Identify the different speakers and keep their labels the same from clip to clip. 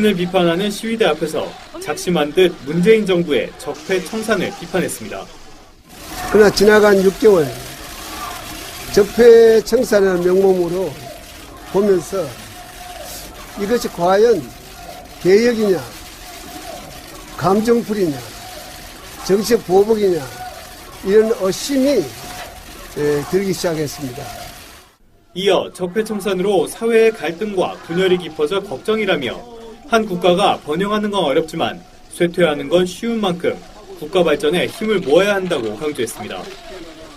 Speaker 1: 을 비판하는 시위대 앞에서 작심한 듯 문재인 정부의 적폐 청산을 비판했습니다.
Speaker 2: 그러나 지나간 6개월 적폐 청산의 명목으로 보면서 이것이 과연 개혁이냐, 감정풀이냐, 정책 보복이냐 이런 의심이 예, 들기 시작했습니다.
Speaker 1: 이어 적폐 청산으로 사회의 갈등과 분열이 깊어져 걱정이라며 한 국가가 번영하는 건 어렵지만 쇠퇴하는 건 쉬운 만큼 국가 발전에 힘을 모아야 한다고 강조했습니다.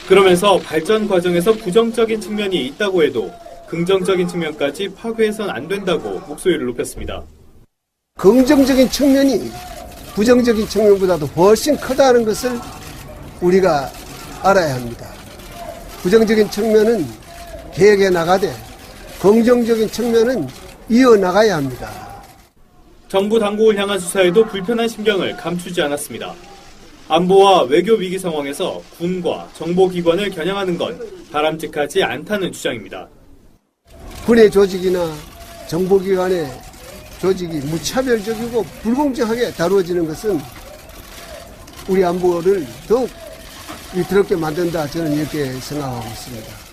Speaker 1: 그러면서 발전 과정에서 부정적인 측면이 있다고 해도 긍정적인 측면까지 파괴해선 안 된다고 목소리를 높였습니다.
Speaker 2: 긍정적인 측면이 부정적인 측면보다도 훨씬 크다는 것을 우리가 알아야 합니다. 부정적인 측면은 개혁해 나가되 긍정적인 측면은 이어나가야 합니다.
Speaker 1: 정부 당국을 향한 수사에도 불편한 심경을 감추지 않았습니다. 안보와 외교 위기 상황에서 군과 정보기관을 겨냥하는 건 바람직하지 않다는 주장입니다.
Speaker 2: 군의 조직이나 정보기관의 조직이 무차별적이고 불공정하게 다루어지는 것은 우리 안보를 더욱 위태롭게 만든다 저는 이렇게 생각하고 있습니다.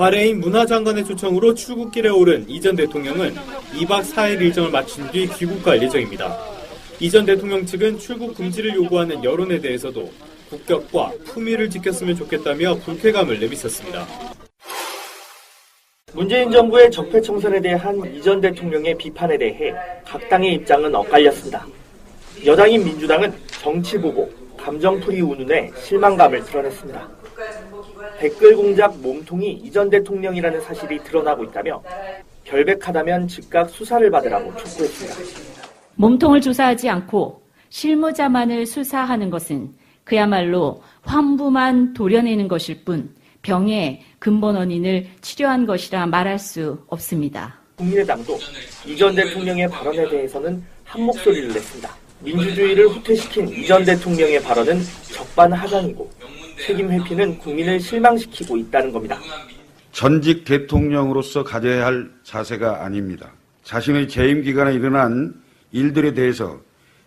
Speaker 1: 바레인 문화장관의 초청으로 출국길에 오른 이 전 대통령은 2박 4일 일정을 마친 뒤 귀국할 예정입니다. 이 전 대통령 측은 출국 금지를 요구하는 여론에 대해서도 국격과 품위를 지켰으면 좋겠다며 불쾌감을 내비쳤습니다.
Speaker 3: 문재인 정부의 적폐 청산에 대한 이 전 대통령의 비판에 대해 각 당의 입장은 엇갈렸습니다. 여당인 민주당은 정치 보복, 감정풀이 운운에 실망감을 드러냈습니다. 댓글 공작 몸통이 이전 대통령이라는 사실이 드러나고 있다며 결백하다면 즉각 수사를 받으라고 촉구했습니다.
Speaker 4: 몸통을 조사하지 않고 실무자만을 수사하는 것은 그야말로 환부만 도려내는 것일 뿐 병의 근본 원인을 치료한 것이라 말할 수 없습니다.
Speaker 3: 국민의당도 이전 대통령의 발언에 대해서는 한 목소리를 냈습니다. 민주주의를 후퇴시킨 이전 대통령의 발언은 적반하장이고 책임 회피는 국민을 실망시키고 있다는 겁니다.
Speaker 5: 전직 대통령으로서 가져야 할 자세가 아닙니다. 자신의 재임 기간에 일어난 일들에 대해서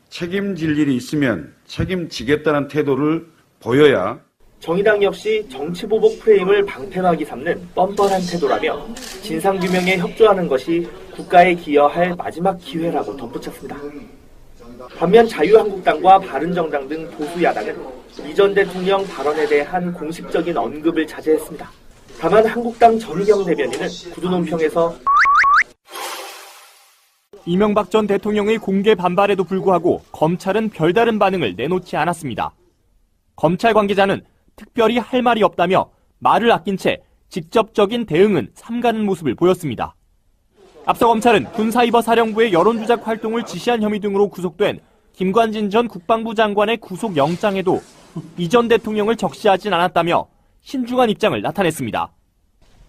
Speaker 5: 책임질 일이 있으면 책임지겠다는 태도를 보여야
Speaker 3: 정의당 역시 정치보복 프레임을 방패막이 삼는 뻔뻔한 태도라며 진상규명에 협조하는 것이 국가에 기여할 마지막 기회라고 덧붙였습니다. 반면 자유한국당과 바른정당 등 보수 야당은 이전 대통령 발언에 대한 공식적인 언급을 자제했습니다. 다만 한국당 전희경 대변인은 구두논평에서
Speaker 6: 이명박 전 대통령의 공개 반발에도 불구하고 검찰은 별다른 반응을 내놓지 않았습니다. 검찰 관계자는 특별히 할 말이 없다며 말을 아낀 채 직접적인 대응은 삼가는 모습을 보였습니다. 앞서 검찰은 군사이버 사령부의 여론조작 활동을 지시한 혐의 등으로 구속된 김관진 전 국방부 장관의 구속 영장에도 이전 대통령을 적시하진 않았다며 신중한 입장을 나타냈습니다.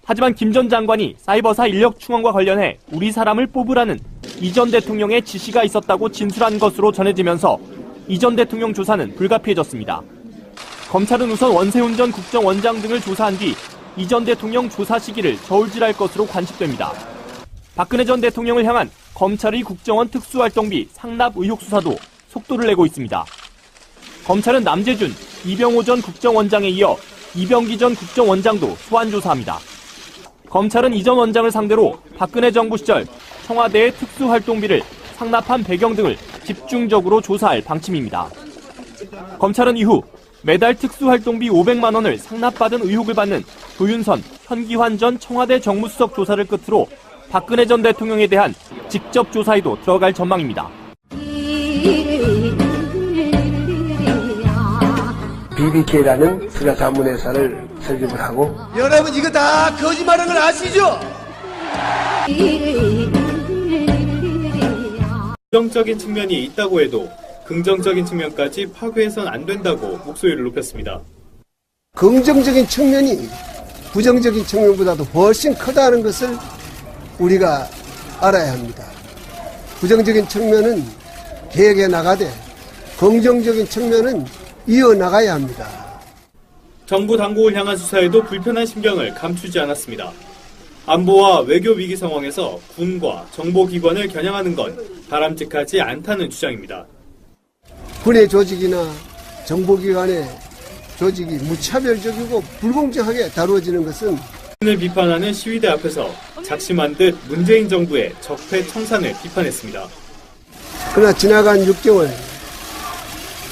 Speaker 6: 하지만 김 전 장관이 사이버사 인력 충원과 관련해 우리 사람을 뽑으라는 이전 대통령의 지시가 있었다고 진술한 것으로 전해지면서 이전 대통령 조사는 불가피해졌습니다. 검찰은 우선 원세훈 전 국정원장 등을 조사한 뒤 이전 대통령 조사 시기를 저울질할 것으로 관측됩니다. 박근혜 전 대통령을 향한 검찰의 국정원 특수활동비 상납 의혹 수사도 속도를 내고 있습니다. 검찰은 남재준, 이병호 전 국정원장에 이어 이병기 전 국정원장도 소환 조사합니다. 검찰은 이 전 원장을 상대로 박근혜 정부 시절 청와대의 특수활동비를 상납한 배경 등을 집중적으로 조사할 방침입니다. 검찰은 이후 매달 특수활동비 500만 원을 상납받은 의혹을 받는 조윤선, 현기환 전 청와대 정무수석 조사를 끝으로 박근혜 전 대통령에 대한 직접 조사에도 들어갈 전망입니다.
Speaker 2: BBK라는 수사 자문회사를 설립을 하고
Speaker 7: 여러분 이거 다 거짓말하는 걸 아시죠?
Speaker 1: 부정적인 측면이 있다고 해도 긍정적인 측면까지 파괴해선 안 된다고 목소리를 높였습니다.
Speaker 2: 긍정적인 측면이 부정적인 측면보다도 훨씬 크다는 것을 우리가 알아야 합니다. 부정적인 측면은 개혁해 나가되 긍정적인 측면은 이어나가야 합니다.
Speaker 1: 정부 당국을 향한 수사에도 불편한 심경을 감추지 않았습니다. 안보와 외교 위기 상황에서 군과 정보기관을 겨냥하는 건 바람직하지 않다는 주장입니다.
Speaker 2: 군의 조직이나 정보기관의 조직이 무차별적이고 불공정하게 다루어지는 것은
Speaker 1: 을 비판하는 시위대 앞에서 작심한 듯 문재인 정부의 적폐 청산을 비판했습니다.
Speaker 2: 그러나 지나간 6개월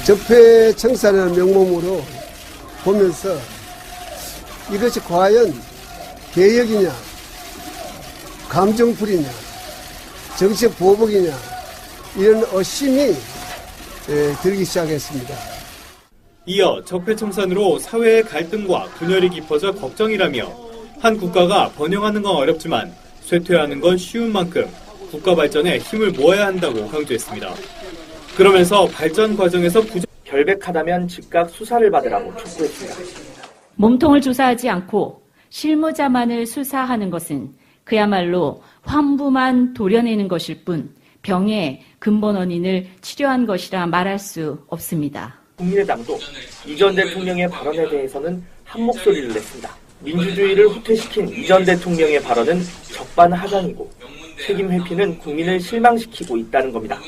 Speaker 2: 적폐 청산이라는 명목으로 보면서 이것이 과연 개혁이냐, 감정풀이냐, 정치적 보복이냐 이런 의심이 에, 들기 시작했습니다.
Speaker 1: 이어 적폐 청산으로 사회의 갈등과 분열이 깊어져 걱정이라며 한 국가가 번영하는 건 어렵지만 쇠퇴하는 건 쉬운 만큼 국가 발전에 힘을 모아야 한다고 강조했습니다. 그러면서 발전 과정에서 부정
Speaker 3: 결백하다면 즉각 수사를 받으라고 촉구했습니다.
Speaker 4: 몸통을 조사하지 않고 실무자만을 수사하는 것은 그야말로 환부만 도려내는 것일 뿐 병의 근본 원인을 치료한 것이라 말할 수 없습니다.
Speaker 3: 국민의당도 이전 대통령의 발언에 대해서는 한 목소리를 냈습니다. 민주주의를 후퇴시킨 이전 대통령의 발언은 적반하장이고 책임 회피는 국민을 실망시키고 있다는 겁니다.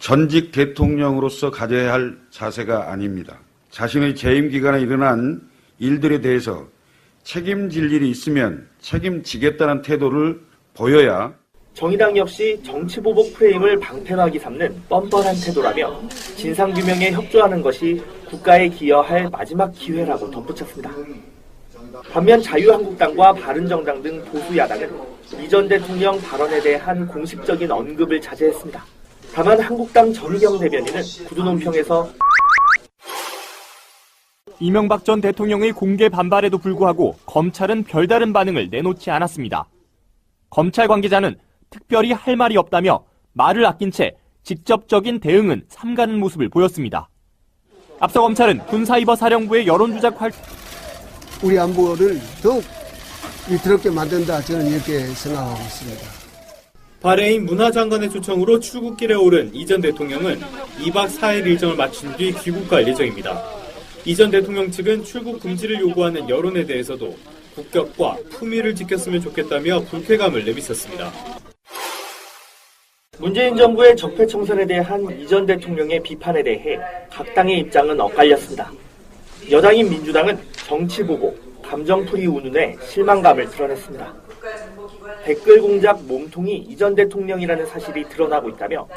Speaker 5: 전직 대통령으로서 가져야 할 자세가 아닙니다. 자신의 재임 기간에 일어난 일들에 대해서 책임질 일이 있으면 책임지겠다는 태도를 보여야
Speaker 3: 정의당 역시 정치보복 프레임을 방패막이 삼는 뻔뻔한 태도라며 진상규명에 협조하는 것이 국가에 기여할 마지막 기회라고 덧붙였습니다. 반면 자유한국당과 바른정당 등 보수 야당은 이전 대통령 발언에 대한 공식적인 언급을 자제했습니다. 다만 한국당 전희경 대변인은 구두논평에서
Speaker 6: 이명박 전 대통령의 공개 반발에도 불구하고 검찰은 별다른 반응을 내놓지 않았습니다. 검찰 관계자는 특별히 할 말이 없다며 말을 아낀 채 직접적인 대응은 삼가는 모습을 보였습니다. 앞서 검찰은 군사이버 사령부의 여론조작 활
Speaker 2: 우리 안보를 더욱 위태롭게 만든다 저는 이렇게 생각하고 있습니다.
Speaker 1: 바레인 문화장관의 초청으로 출국길에 오른 이 전 대통령은 2박 4일 일정을 마친 뒤 귀국 갈 예정입니다. 이 전 대통령 측은 출국 금지를 요구하는 여론에 대해서도 국격과 품위를 지켰으면 좋겠다며 불쾌감을 내비쳤습니다.
Speaker 3: 문재인 정부의 적폐 청산에 대한 이 전 대통령의 비판에 대해 각 당의 입장은 엇갈렸습니다. 여당인 민주당은 정치보복, 감정풀이 운운에 실망감을 드러냈습니다. 댓글 공작 몸통이 이 전 대통령이라는 사실이 드러나고 있다며